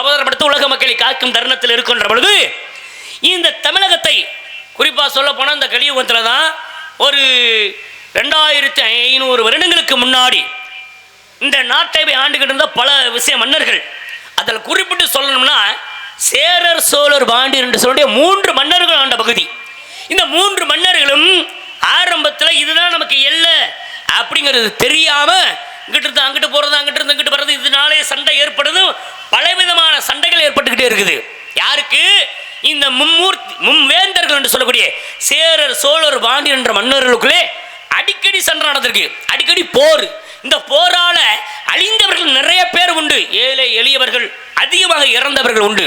அவதாரப்படுத்த உலக மக்களை காக்கும் தருணத்தில் இருக்கின்ற பொழுது இந்த தமிழகத்தை குறிப்பாக சொல்ல போனால் இந்த கலியுகத்தில் தான் ஒரு ரெண்டாயிரத்தி ஐநூறு வருடங்களுக்கு முன்னாடி இந்த நாட்டை ஆண்டுகிட்டு இருந்த பல விஷய மன்னர்கள் அதில் குறிப்பிட்டு சொல்லணும்னா சேரர் சோழர் பாண்டியர் என்று சொல்லிய மூன்று மன்னர்கள் ஆண்ட பகுதி. இந்த மூன்று மன்னர்களும் ஆரம்பத்தில் இதுதான் நமக்கு எல்லை அப்படிங்கிறது தெரியாம இங்கிட்டு இருந்து அங்கிட்டு போறது அங்கிட்டு இருந்து இங்கிட்டு வர்றது இதனாலே சண்டை ஏற்படுது பலவித ஏற்பட்டுக்கிட்டே இருக்குது. யாருக்கு? இந்த மும்மூர்த்தி மும்வேந்தர்கள் என்று சொல்லக்கூடிய சேரர் சோழர் பாண்டியர் என்ற மன்னர்களுக்குள்ளே அடிக்கடி சண்டை நடந்திருக்கு. அடிக்கடி போர். இந்த போரால அழிந்தவர்கள் நிறைய பேர் உண்டு. ஏழை எளியவர்கள் அதிகமாக இறந்தவர்கள் உண்டு.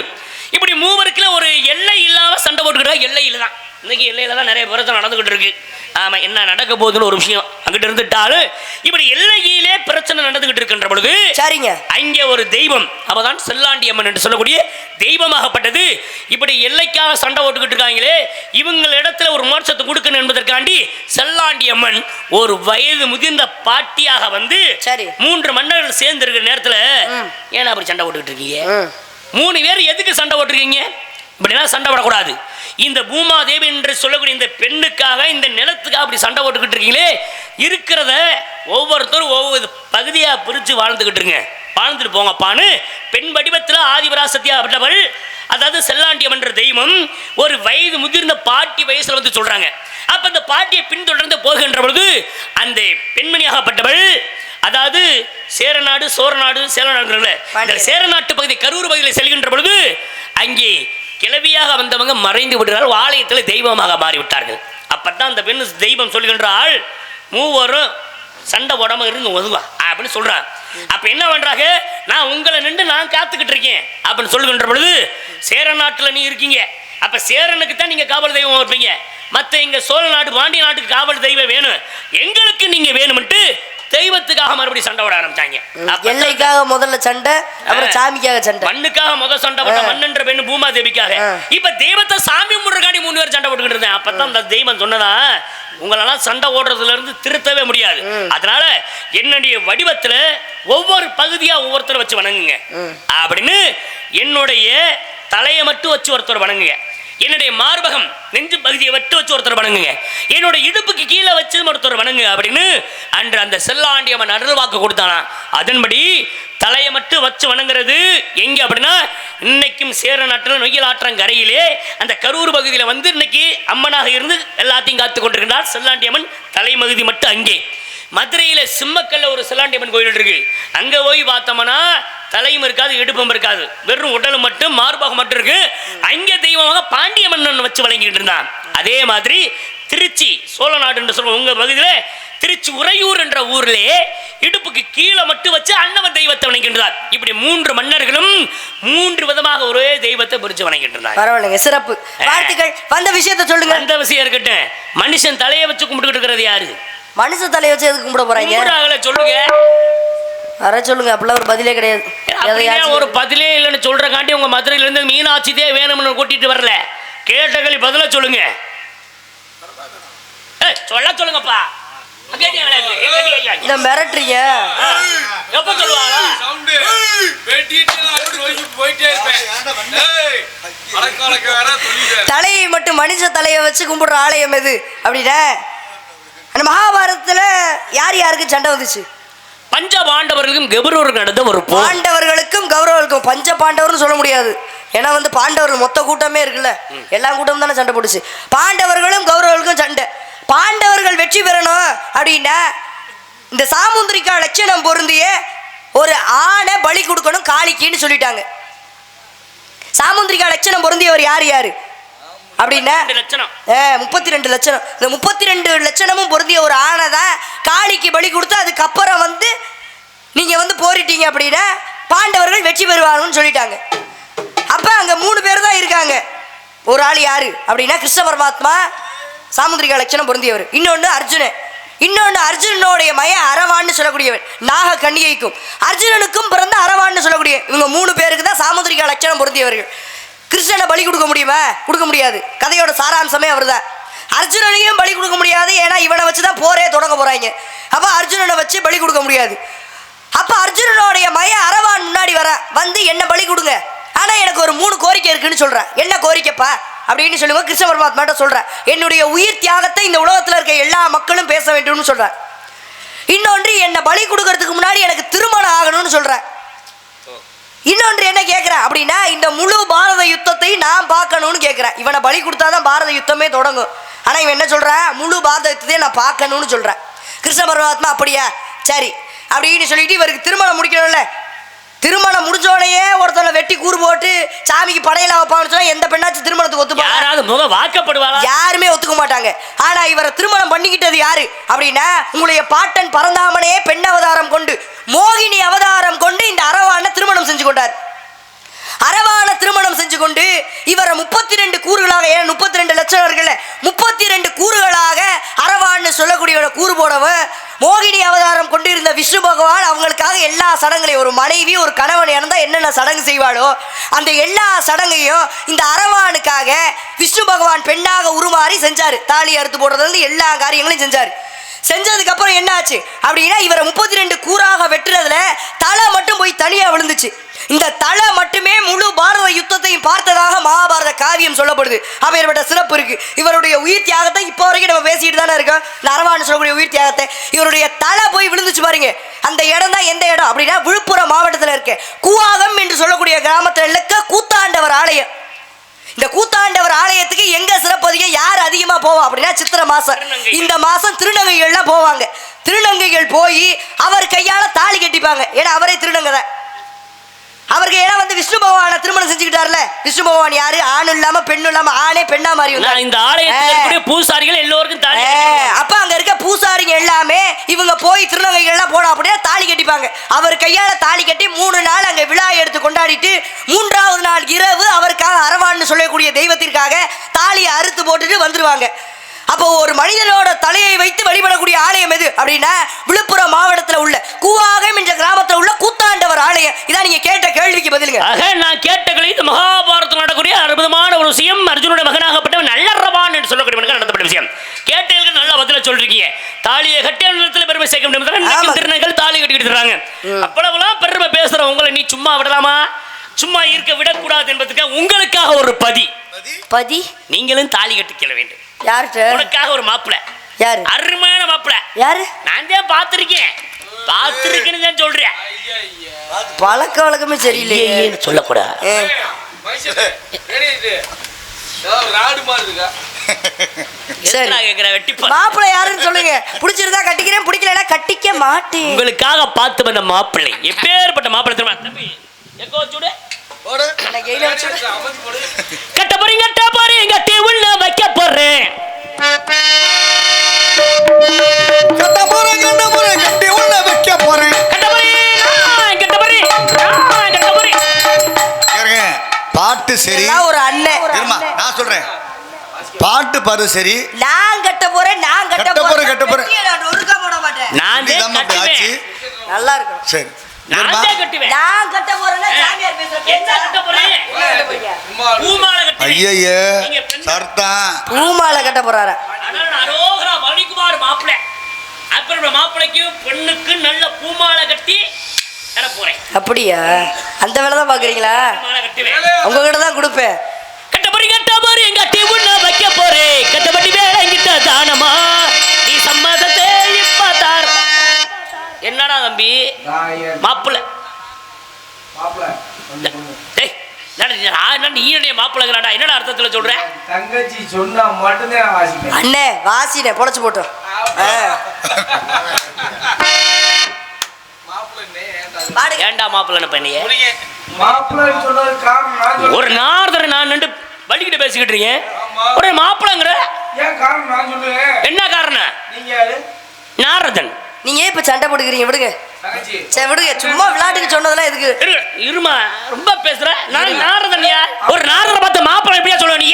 இப்படி மூவருக்குள்ள ஒரு எல்லை இல்லாம சண்டை போட்டுக்கிட்டா எல்லையில் தான் இன்னைக்கு எல்லையில தான் நிறைய பிரச்சனை நடந்துகிட்டு இருக்கு. ஆமா என்ன நடக்க போகுதுன்னு ஒரு விஷயம் அங்கிட்டு இருந்துட்டாலும் இப்படி எல்லையிலே பிரச்சனை நடந்துகிட்டு இருக்கின்ற பொழுது சரிங்க. அங்கே ஒரு தெய்வம் அவதான் செல்லாண்டி அம்மன் என்று சொல்லக்கூடிய தெய்வமாகப்பட்டது. இப்படி எல்லைக்காக சண்டை போட்டுக்கிட்டு இருக்காங்களே இவங்க இடத்துல ஒரு மோட்சத்தை கொடுக்கணும் என்பதற்காண்டி செல்லாண்டி அம்மன் ஒரு வயது முதிர்ந்த பாட்டியாக வந்து சரி. மூன்று மன்னர்கள் சேர்ந்து இருக்கிற நேரத்துல. ஏன்னா அப்படி சண்டை போட்டுக்கிட்டு இருக்கீங்க? மூணு பேர் எதுக்கு சண்டை போட்டிருக்கீங்க? இப்படிலாம் சண்டை போடக்கூடாது. இந்த பூமாதேவி என்று சொல்லக்கூடிய இந்த பெண்ணுக்காக இந்த நிலத்துக்காக அப்படி சண்டை போட்டுக்கிட்டு இருக்கீங்களே இருக்கிறத ஒவ்வொருத்தரும் ஒவ்வொரு பகுதியாக பிரித்து வாழ்ந்துக்கிட்டு இருங்க. வாழ்ந்துட்டு போங்கப்பான்னு பெண் வடிவத்தில் ஆதிபராசத்தியா அப்படின்றவள் அதாவது செல்லாண்டியம் என்ற தெய்வம் ஒரு வயது முதிர்ந்த பாட்டி வயசுல வந்து சொல்றாங்க. அப்ப அந்த பாட்டியை பின்தொடர்ந்து போகின்ற பொழுது அந்த பெண்மணியாகப்பட்டவள் அதாவது சேரநாடு சோரநாடு சேரநாடுங்கிறதுல இந்த. சேரநாட்டு பகுதி கரூர் பகுதியில் செல்கின்ற பொழுது அங்கே கிளவியாக வந்தவங்க மறைந்து விடுகிறார்கள். ஆலயத்தில் தெய்வமாக மாறிவிட்டார்கள். அப்பதான் அந்த பெண் தெய்வம் சொல்கின்றாள் மூவரும் சண்டை உடம்பு இருந்து ஒதுவா அப்படின்னு சொல்றான். அப்ப என்ன பண்றாங்க? நான் உங்களை நின்று நான் காத்துக்கிட்டு இருக்கேன் அப்படின்னு சொல்லுகின்ற பொழுது சேர நாட்டுல நீ இருக்கீங்க. அப்ப சேரனுக்கு தான் நீங்க காவல் தெய்வம் இருப்பீங்க. மத்த இங்க சோழ நாடு பாண்டிய நாட்டுக்கு காவல் தெய்வம் வேணும். எங்களுக்கு நீங்க வேணும்ட்டு தெய்வத்துக்காக மறுபடியும் சண்டை விட ஆரம்பிச்சாங்க. எல்லைக்காக முதல்ல சண்டை அப்புறம். சாமிக்காக சண்டை. மண்ணுக்காக முத சண்டை போட்ட. மண்ணுன்ற பெண்ணு பூமா தேவிக்காக. இப்ப தெய்வத்தை சாமி முடுறக்காண்டி மூணு பேர் சண்டை போட்டுக்கிட்டு இருந்தேன். அப்பதான் அந்த தெய்வம் சொன்னதா உங்களெல்லாம் சண்டை ஓடுறதுல இருந்து திருத்தவே முடியாது. அதனால என்னுடைய வடிவத்துல ஒவ்வொரு பகுதியா ஒவ்வொருத்தரை வச்சு வணங்குங்க. அப்படின்னு என்னுடைய தலையை மட்டும் வச்சு ஒருத்தர் வணங்குங்க. என்னுடைய மார்பகம் நெஞ்சு பகுதியை வட்டு வச்சு ஒருத்தர் வணங்குங்க. என்னோட இடுப்புக்கு கீழே வச்சு ஒருத்தர் வணங்கு அப்படின்னு அன்று அந்த செல்லாண்டி அவன் அருள் வாக்கு கொடுத்தானா. அதன்படி தலையை மட்டும் வச்சு வணங்குறது எங்க அப்படின்னா இன்னைக்கும் சேர நாட்டில் நொய்யல் ஆற்றங்கரையிலே அந்த கரூர் பகுதியில் வந்து இன்னைக்கு அம்மனாக இருந்து எல்லாத்தையும் காத்து கொண்டிருக்கிறார் செல்லாண்டி அம்மன் தலைமகுதி மட்டும் அங்கே. மதுரையில் சிம்மக்கல்ல ஒரு செல்லாண்டியம்மன் கோயில் இருக்கு. அங்கே போய் பார்த்தோம்னா தலையும் இருக்காது இடுப்பும் இருக்காது. வெறும் உடலும் மட்டும் மார்பகம் மட்டும் இருக்கு. அங்க தெய்வமாக பாண்டிய மன்னன் வச்சு வழங்கிட்டு இருந்தான். அதே மாதிரி திருச்சி சோழநாடு என்று சொல்லுவோம் உங்க பகுதியில திருச்சி உறையூர் என்ற ஊர்லயே இடுப்புக்கு கீழே மட்டும் வச்சு அன்னவன் தெய்வத்தை வணங்கின்றார் இப்படி மூன்று மன்னர்களும் மூன்று விதமாக ஒரே தெய்வத்தை பிரிச்சு இருந்தார் பரவாயில்லைங்க சிறப்பு. வாழ்த்துக்கள் வந்த விஷயத்த சொல்லுங்க அந்த விஷயம் இருக்கட்டும். மனுஷன் தலையை வச்சு கும்பிட்டுக்கிட்டு இருக்கிறது யாரு? மனுஷ தலையை வச்சு எதுக்கு கும்பிட போறாங்க? சொல்லுங்க. வர சொல்லுங்க அப்பெல்லாம் ஒரு பதிலே கிடையாது. எதையாச்சும் ஒரு பதிலே இல்லைன்னு சொல்றக்காண்டி உங்க மதுரையில இருந்து மீனாட்சி தே வேணும்னு கூட்டிட்டு வரல. கேட்டகளி பதில சொல்லுங்க. ஏய், சொல்ல சொல்லுங்கப்பா? இந்த மிரட்டுறீங்க. எப்ப சொல்லுவாங்க? தலையை மட்டும் மனுஷ தலையை வச்சு கும்பிடுற ஆலயம் எது? அப்படின்னா. அந்த மகாபாரதத்துல யார் யாருக்கு சண்டை வந்துச்சு? பஞ்ச பாண்டவர்களுக்கும் கெபரூருக்கு நடந்த ஒரு பாண்டவர்களுக்கும் கௌரவர்களுக்கும் பஞ்ச பாண்டவர்னு சொல்ல முடியாது. ஏன்னா வந்து பாண்டவர்கள் மொத்த கூட்டமே இருக்குல்ல. எல்லா கூட்டமும் தானே சண்டை போட்டுச்சு. பாண்டவர்களும் கௌரவர்களுக்கும் சண்டை. பாண்டவர்கள் வெற்றி பெறணும் அப்படின்னா இந்த சாமுந்திரிக்கா லட்சணம் பொருந்திய ஒரு ஆணை பலி கொடுக்கணும் காளிக்கின்னு சொல்லிட்டாங்க. சாமுந்திரிக்கா லட்சணம் பொருந்தியவர் யார் யாரு? அப்படின்னா முப்பத்தி ரெண்டு லட்சணம். இந்த முப்பத்தி ரெண்டு லட்சணமும் பொருந்திய ஒரு ஆணை தான் காளிக்கு பலி கொடுத்து அதுக்கப்புறம் வந்து நீங்கள் வந்து போரிட்டீங்க அப்படின்னா பாண்டவர்கள் வெற்றி பெறுவாங்கன்னு சொல்லிட்டாங்க. அப்போ அங்கே மூணு பேர் தான் இருக்காங்க. ஒரு ஆள் யாரு? அப்படின்னா கிருஷ்ண பரமாத்மா சாமுந்திரிகா லட்சணம் பொருந்தியவர். இன்னொன்று அர்ஜுனன். இன்னொன்று அர்ஜுனனுடைய மய அரவான்னு சொல்லக்கூடியவர் நாக கன்னிகைக்கும். அர்ஜுனனுக்கும் பிறந்த அரவான்னு சொல்லக்கூடிய இவங்க மூணு பேருக்கு தான் சாமுந்திரிகா லட்சணம் பொருந்தியவர்கள். கிருஷ்ணனை பலி கொடுக்க முடியுமா? கொடுக்க முடியாது. கதையோட சாராம்சமே அவர்தான். அர்ஜுனனையும் பலி கொடுக்க முடியாது. ஏன்னா இவனை வச்சு தான் போரே தொடங்க போகிறாங்க அப்போ அர்ஜுனனை வச்சு பலி கொடுக்க முடியாது. அப்போ அர்ஜுனனுடைய மய அரவான் முன்னாடி வர வந்து என்ன பலி கொடுங்க? ஆனா எனக்கு ஒரு மூணு கோரிக்கை இருக்குன்னு சொல்றேன் என்ன கோரிக்கைப்பா? அப்படின்னு சொல்லுங்க கிருஷ்ண பரமாத்மாட்ட சொல்றேன் என்னுடைய உயிர் தியாகத்தை இந்த உலகத்துல இருக்க எல்லா மக்களும் பேச வேண்டும்னு சொல்றேன் இன்னொன்று என்னை பலி கொடுக்கறதுக்கு முன்னாடி எனக்கு திருமணம் ஆகணும்னு சொல்றேன் இன்னொன்று என்ன கேட்குறேன் அப்படின்னா இந்த முழு பாரத யுத்தத்தை நான் பார்க்கணும்னு கேட்குறேன் இவனை பலி கொடுத்தாதான் பாரத யுத்தமே தொடங்கும். ஆனால் இவன் என்ன சொல்கிறான் முழு பாரத யுத்தத்தையும் நான் பார்க்கணும்னு சொல்கிறேன் கிருஷ்ண பரமாத்மா அப்படியா? சரி. அப்படின்னு சொல்லிட்டு இவருக்கு திருமணம் முடிக்கணும்ல. திருமணம் முடிஞ்சோடனே ஒருத்தனை வெட்டி கூறு போட்டு சாமிக்கு படையில வைப்பான்னு சொன்னா எந்த பெண்ணாச்சும் திருமணத்துக்கு ஒத்துப்பாங்க யாராவது முக வாக்கப்படுவாளா? யாருமே ஒத்துக்க மாட்டாங்க. ஆனா இவரை திருமணம் பண்ணிக்கிட்டது யாரு? அப்படின்னா உங்களுடைய பாட்டன் பரந்தாமனே பெண் அவதாரம் கொண்டு மோகினி அவதாரம் கொண்டு இந்த அரவான திருமணம் செஞ்சு கொண்டார். அரவான திருமணம் செஞ்சு கொண்டு இவரை முப்பத்தி ரெண்டு கூறுகளாக ஏன் முப்பத்தி ரெண்டு லட்சம் இருக்குல்ல முப்பத்தி ரெண்டு கூறுகளாக அரவான்னு சொல்லக்கூடிய கூறு போடவன் மோகினி அவதாரம் கொண்டிருந்த விஷ்ணு பகவான் அவங்களுக்காக எல்லா சடங்குகளையும் ஒரு மனைவி ஒரு கணவன் இறந்தால் என்னென்ன சடங்கு செய்வாளோ அந்த எல்லா சடங்கையும் இந்த அரவானுக்காக விஷ்ணு பகவான் பெண்ணாக உருமாறி செஞ்சாரு. தாலி அறுத்து போடுறதுல இருந்து எல்லா காரியங்களையும் செஞ்சாரு. செஞ்சதுக்கு அப்புறம் என்னாச்சு? அப்படின்னா இவரை முப்பத்தி ரெண்டு கூறாக வெட்டுறதுல தலை மட்டும் போய் தனியா விழுந்துச்சு. இந்த தலை மட்டுமே முழு பாரத யுத்தத்தையும் பார்த்ததாக மகாபாரத காவியம் சொல்லப்படுது. அப்பேற்பட்ட சிறப்பு இருக்கு. இவருடைய உயிர் தியாகத்தை இப்போ வரைக்கும் நம்ம பேசிட்டு தானே இருக்கோம். நரவான்னு சொல்லக்கூடிய உயிர் தியாகத்தை. இவருடைய தலை போய் விழுந்துச்சு பாருங்க. அந்த இடம் தான் எந்த இடம் அப்படின்னா விழுப்புரம் மாவட்டத்தில் இருக்கு. கூவாகம் என்று சொல்லக்கூடிய கிராமத்தில் இருக்க கூத்தாண்டவர் ஆலயம். இந்த கூத்தாண்டவர் ஆலயத்துக்கு எங்க சிறப்பதிக யார் அதிகமா போவா அப்படின்னா சித்திரை மாசம். இந்த மாசம் திருநங்கைகள்லாம் போவாங்க. திருநங்கைகள் போய் அவர் கையால தாலி கட்டிப்பாங்க. ஏன்னா அவரே திருநங்கை தான் அவருக்கு ஏன்னா வந்து விஷ்ணு பகவானை திருமணம் செஞ்சுக்கிட்டார்ல. விஷ்ணு பகவான் யாரு? ஆண் இல்லாம பெண்ணு இல்லாம ஆணே பெண்ணா மாறி இந்த ஆலயத்தில் பூசாரிகள் எல்லோருக்கும் தாலி அப்ப அங்க இருக்க பூசாரிங்க எல்லாமே இவங்க போய் திருநங்கைகள்லாம் போனோம் அப்படின்னா தாலி கட்டிப்பாங்க. அவர் கையால தாலி கட்டி மூணு நாள் அங்க விழா எடுத்து கொண்டாடிட்டு மூன்றாவது நாள் இரவு அவருக்காக அரவான்னு சொல்லக்கூடிய தெய்வத்திற்காக தாலியை அறுத்து போட்டுட்டு வந்துருவாங்க. அப்போ ஒரு மனிதனோட தலையை வைத்து வழிபடக்கூடிய ஆலயம் எது அப்படின்னா விழுப்புரம் மாவட்டத்தில் உள்ள கூவாகம் என்ற கிராமத்தில் உள்ள கூத்தாண்டவர் ஆலயம். இதான் நீங்க கேட்ட கேள்விக்கு பதிலுங்க. ஆக நான் கேட்ட இந்த மகாபாரதத்தில் நடக்கக்கூடிய அற்புதமான ஒரு விஷயம் அர்ஜுனுடைய மகனாகப்பட்டவன் நல்லறவான் என்று சொல்லக்கூடியவனுக்கு நடத்தப்பட்ட விஷயம். கேட்டதுக்கு நல்ல பதில சொல்றீங்க. தாலியை கட்டிய நிலத்தில் பெருமை சேர்க்க முடியும்? திருநங்கள் தாலி கட்டிக்கிட்டு இருக்காங்க அவ்வளவுலாம் பெருமை பேசுற உங்களை நீ சும்மா விடலாமா? சும்மா இருக்க விடக்கூடாது என்பதுக்காக உங்களுக்காக ஒரு பதி. பதி? நீங்களும் தாலி கட்டிக்கல வேண்டும் யார்கிட்ட? உனக்காக ஒரு மாப்பிளை. யாரு? அருமையான மாப்பிளை. யாரு? நான் தான் பார்த்திருக்கேன். பார்த்திருக்கேன்னு தான் சொல்றேன். பழக்க வழக்கமே சரியில்லையே. சொல்லக்கூடாது மாப்பிள்ளை யாருன்னு சொல்லுங்க. பிடிச்சிருந்தா கட்டிக்கிறேன் பிடிக்கலன்னா கட்டிக்க மாட்டேன். உங்களுக்காக பார்த்து வந்த மாப்பிள்ளை. எப்பேற்பட்ட மாப்பிள்ளை போடு. கட்ட போறீங்க கட்ட போறீங்க கட்டி உள்ள வைக்க போறேன். சரி. ஒரு அண்ணன் நான் சொல்றேன். பாட்டு பாரு சரி. நான் கட்ட போறேன் நான் கட்ட போறேன், கட்ட போறேன். ஒழுங்கா போட மாட்டேன். நான் ஆச்சு. நல்லா இருக்கும். சரி. பெண் சர்தான். பூமாலை கட்ட போறாரு. மாப்பிள்ளை அப்புறம் மாப்பிள்ளைக்கு பெண்ணுக்கு நல்ல பூமாலை கட்டி தர போறேன். அப்படியா? அந்த வேலை தான் பாக்குறீங்களா கட்டுவேன் உங்ககிட்ட தான் கொடுப்பேன் கட்டபடி கட்ட போறே கட்டி உள்ள வைக்க போறே கட்டபடி வேலைங்கிட்ட தானமா நீ சம்மதத்தை இப்ப தார் என்னடா தம்பி? மாப்பிள்ள டேய் என்னடா அர்த்தத்துல சொல்ற? தங்கச்சி சொன்னா மட்டும்தான் வாசிப்பேன். அண்ணே வாசினே பொழைச்சு போட்டோம் ஆ. மாப்பிள்ளை ஏன்டா? அது? பாடுங்க ஏன்டா மாப்பிள்ளை பண்ணிய ஒரு நார்தரை நான் நின்று வலிக்கிட்டு பேசிக்கிட்டு இருக்கேன். ஒரு மாப்பிள்ளைங்கிற? ஏன் காரணம் நான் சொல்லுவேன் என்ன காரணம்? நாரதன். நீங்க ஏன் இப்ப சண்டை போட்டுக்கிறீங்க? விடுங்க. சரி விடுங்க. சும்மா விளையாட்டுக்கு சொன்னதெல்லாம் எதுக்கு? இரு இருமா. ரொம்ப பேசுற. நான் நாரதன்யா ஒரு நாரதனை பார்த்து மாப்பிள்ளை எப்படியா சொல்லுவ நீ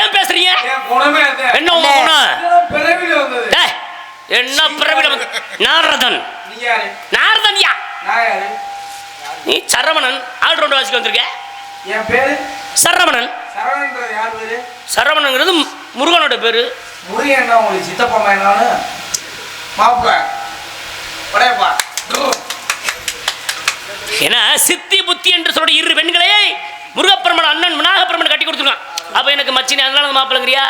ஏன் பேசுறீங்க? என் குணமே அதான். என்ன என்ன பிறவில வந்து நாரதன். நாரதன்யா நான் யாரு? நீ சரவணன் ஆல் ரவுண்ட் வாசிக்க வந்திருக்க? என் பேரு? சரவணன். சரவணன்றது யார் பேரு? சரவணங்கிறது முருகனோட பேரு. முருகன் என்ன உங்களுக்கு சித்தப்பா மேனானு மாப்பிள்ள படையப்பா ஏன்னா சித்தி புத்தி என்று சொல்ற இரு பெண்களே முருகப்பெருமன் அண்ணன் விநாகப்பெருமன் கட்டி கொடுத்துருக்கான். அப்ப எனக்கு மச்சினி அதனால அந்த மாப்பிள்ளங்கிறியா?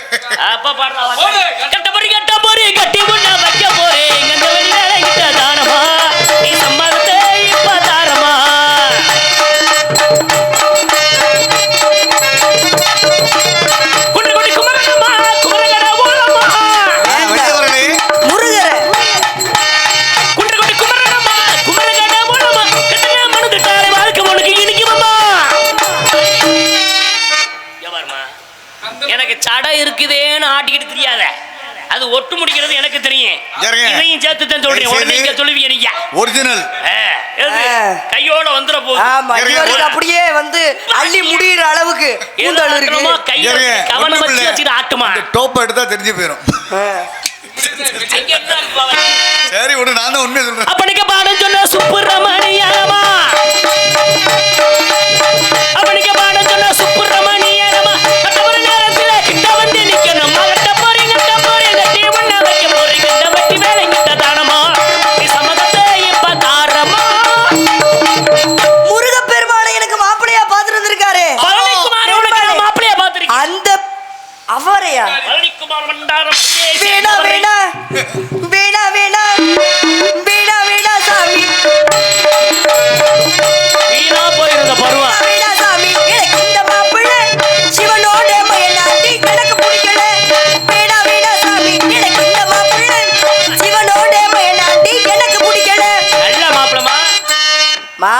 அப்ப பாடுறா போடு. கட்ட போறி கட்ட போறி கட்டி முன்ன வைக்க போறேன். அது ஒட்டு முடிக்கிறது எனக்கு தெரியும். இதையும் சேர்த்து தான் சொல்றேன் உடனே. இங்க சொல்லுவீங்க நீங்க. ஒரிஜினல். கையோட வந்துட போகுது அப்படியே வந்து அள்ளி முடியிற அளவுக்கு கூந்தல் இருக்கு. கையை கவனம் வச்சு. வச்சுட்டு ஆட்டுமா? இந்த டோப்பை எடுத்தா தெரிஞ்சு போயிடும்? சரி விடு நான் தான் உண்மையை சொல்றேன். அப்பனுக்கு பாடம் சொன்ன சுப்பிரமணியமா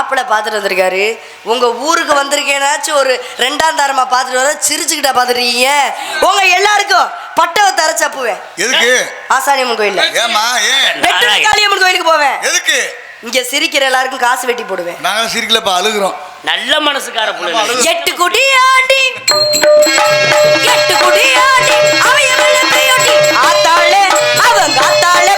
மாப்பிள்ளை பார்த்துட்டு வந்திருக்காரு. உங்க ஊருக்கு வந்திருக்கேனாச்சும் ஒரு ரெண்டாம் தாரமா பார்த்துட்டு வர சிரிச்சுக்கிட்டா பார்த்துருக்கீங்க. உங்க எல்லாருக்கும் பட்டவத்தை அரைச்சு அப்புவேன் எதுக்கு? ஏமா ஏன்? வெற்றி காளியம்மன் கோயிலுக்கு போவேன். எதுக்கு? இங்க சிரிக்கிற எல்லாருக்கும் காசு வெட்டி போடுவேன். நாங்க சிரிக்கலப்பா அழுகுறோம். நல்ல மனசுக்கார புள்ள எட்டு குடி ஆண்டி எட்டு குடி ஆத்தாளே அவங்க ஆத்தாளே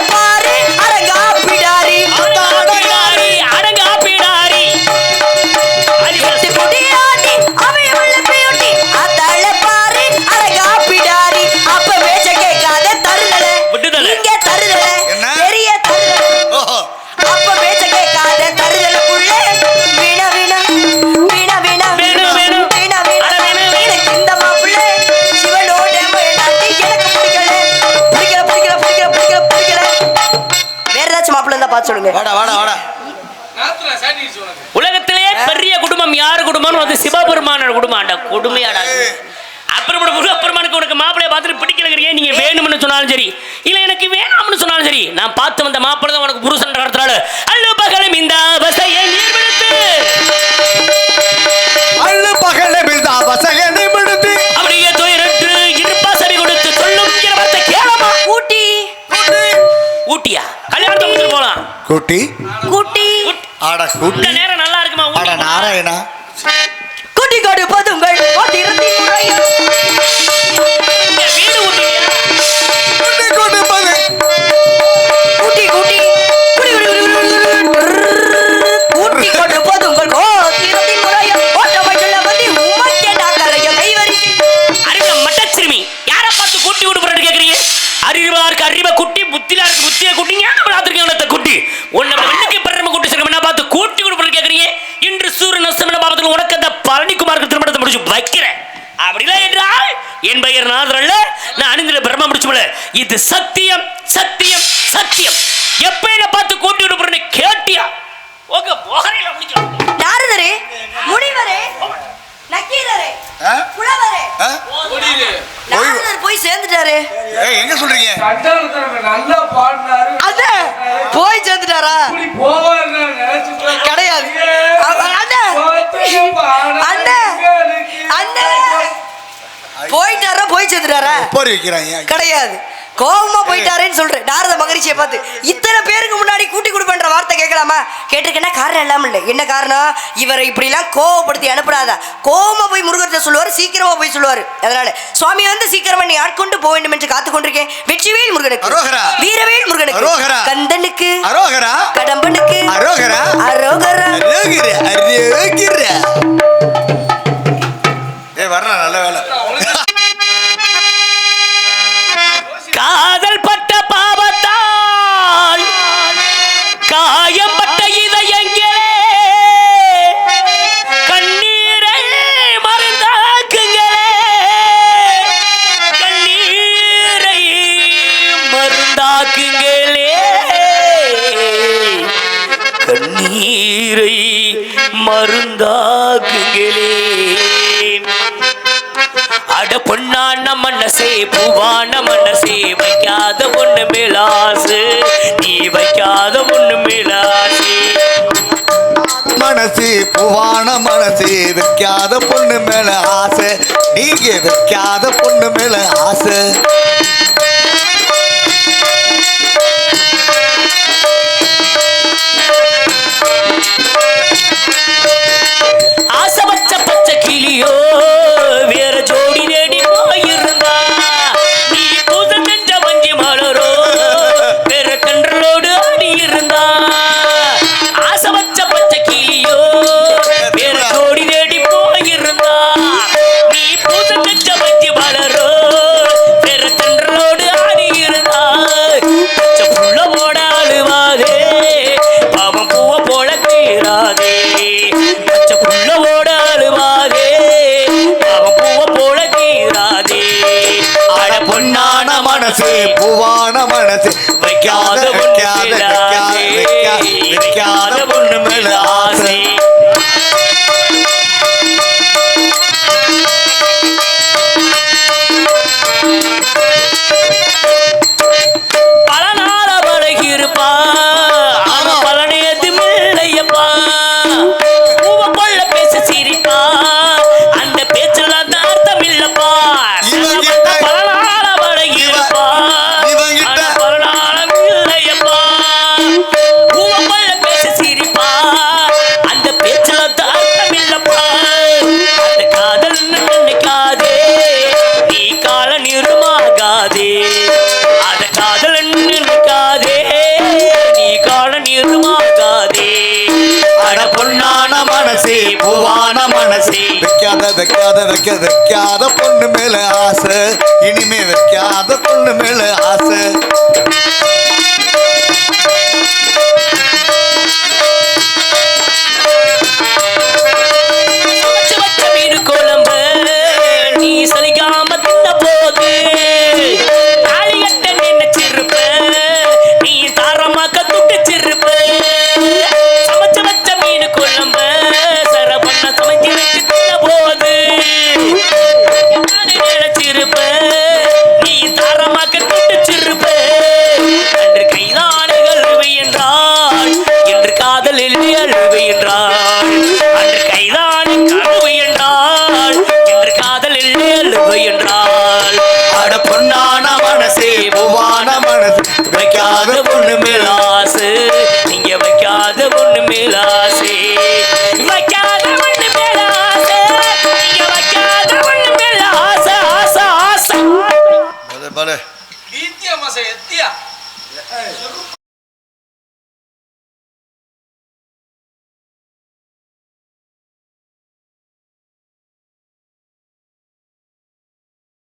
யார் குடும்பம்னு வந்து சிவபெருமான குடும்பம். அந்த கொடுமையாடா இது. அப்புறம் கூட முருகப்பெருமானுக்கு உனக்கு மாப்பிளைய பார்த்துட்டு பிடிக்கலங்கிறீங்க நீங்க வேணும்னு சொன்னாலும் சரி. இல்ல எனக்கு வேணாம்னு சொன்னாலும் சரி. நான் பார்த்து வந்த மாப்பிள்ளை தான் உனக்கு புருஷன் நடத்துறாள் அல்லு பகலும் இந்த அவசையை நீர்விடுத்து அள்ளு பகல விழுந்தா வசகனை விடுத்து அப்படியே துயரற்று இருப்பா சரி கொடுத்து சொல்லும் வார்த்தை கேளமா. ஊட்டி ஊட்டியா கல்யாணத்தை போலாம் குட்டி. கூட்டி. ஆடா இந்த குட்டி நேரம் நல்லா இருக்குமா நாராயணா? எப்ப என்ன பார்த்து கூட்டி விடுப்புறேன்னு கேட்டியா? ஓகே போகரையில முடிக்கலாம் நாரதரே முனிவரே? நக்கீரரே? புலவரே? போய் சேர்ந்துட்டாரு? எங்க சொல்றீங்க? கண்டாலத்தனமே நல்லா பாடினாரு. அத போய் சேர்ந்துட்டாரா? கிடையாது. போயிட்டாரா போய் சேர்ந்துட்டாரா? கிடையாது. கோபமா போயிட்டாரேன்னு சொல்றேன். நாரத மகரிஷியை பார்த்து இத்தனை பேருக்கு முன்னாடி கூட்டி கொடுப்பேன்ற வார்த்தை கேட்கலாமா? கேட்டிருக்கேன்னா காரணம் இல்லாம இல்லை. என்ன காரணம்? இவரை இப்படிலாம் கோவப்படுத்தி அனுப்புறாதா. கோவமா போய் முருகர்கிட்ட சொல்லுவார் சீக்கிரமா போய் சொல்லுவார். அதனால சுவாமி வந்து சீக்கிரமா நீ ஆட்கொண்டு போக வேண்டும் என்று காத்து கொண்டிருக்கேன். வெற்றிவேல் முருகனுக்கு அரோகரா. வீரவேல் முருகனுக்கு அரோகரா. கந்தனுக்கு அரோகரா. கடம்பனுக்கு அரோகரா. அரோகரா. வரல நல்ல வேலை. பொன்னான மனசே பூவான மனசே வைக்காத ஒண்ணு மிலாசு நீ வைக்காத ஒண்ணு மிலாசு மனசு பூவான மனசு வைக்காத பொண்ணு மேல ஆசை. நீங்க வைக்காத பொண்ணு மேல ஆசை. வைக்காத வைக்காத வைக்காத வைக்காத பொண்ணு மேல ஆசை Enrique de Kia.